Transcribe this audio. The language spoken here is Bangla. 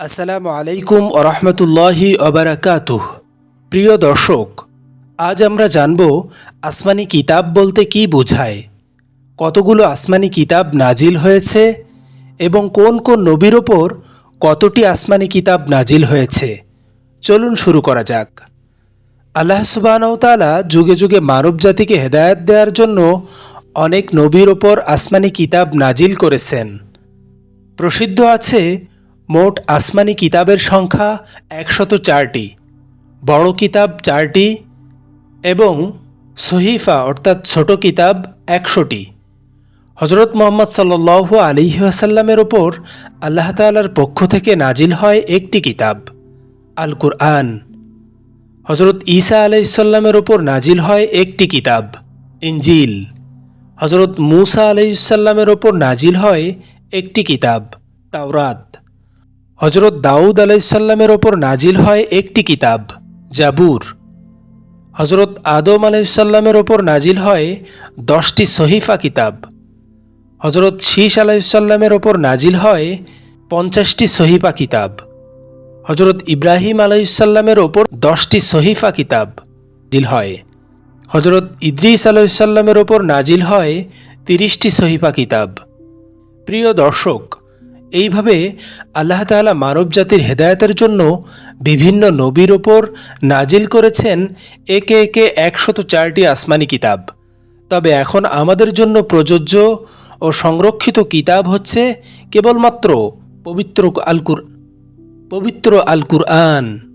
আসসালামু আলাইকুম ওরহমতুল্লাহি অবরাকাতুহ প্রিয় দর্শক, আজ আমরা জানব আসমানি কিতাব বলতে কি বোঝায়, কতগুলো আসমানি কিতাব নাজিল হয়েছে এবং কোন কোন নবীর ওপর কতটি আসমানি কিতাব নাজিল হয়েছে। চলুন শুরু করা যাক। আল্লাহ সুবাহতালা যুগে যুগে মানব জাতিকে হেদায়ত দেওয়ার জন্য অনেক নবীর ওপর আসমানি কিতাব নাজিল করেছেন। প্রসিদ্ধ আছে মোট আসমানি কিতাবের সংখ্যা একশত চারটি, বড় কিতাব চারটি এবং সহিফা অর্থাৎ ছোট কিতাব একশোটি। হজরত মোহাম্মদ সাল্লু আলিহাসাল্লামের ওপর আল্লাহ তালার পক্ষ থেকে নাজিল হয় একটি কিতাব আল কুরআন হজরত ঈসা আলাইসাল্লামের ওপর নাজিল হয় একটি কিতাব ইঞ্জিল হজরত মুসা আলাইসাল্লামের ওপর নাজিল হয় একটি কিতাব, তাওরাত। হজরত দাউদ আলাইসাল্লামের ওপর নাজিল হয় একটি কিতাব, জাবুর। হজরত আদম আলাইসাল্লামের ওপর নাজিল হয় দশটি সহিফা কিতাব। হজরত শীষ আলাইসাল্লামের ওপর নাজিল হয় পঞ্চাশটি সহিফা কিতাব। হজরত ইব্রাহিম আলাইসাল্লামের ওপর দশটি সহিফা কিতাব নাজিল হয়। হজরত ইদ্রিস আলাইসাল্লামের ওপর নাজিল হয় তিরিশটি সহিফা কিতাব। প্রিয় দর্শক এইভাবে আল্লাহ তালা মানব জাতির হেদায়তের জন্য বিভিন্ন নবীর ওপর নাজিল করেছেন একে একে একশত চারটি আসমানি কিতাব। তবে এখন আমাদের জন্য প্রযোজ্য ও সংরক্ষিত কিতাব হচ্ছে কেবলমাত্র পবিত্র আলকুর পবিত্র আল কুরআন।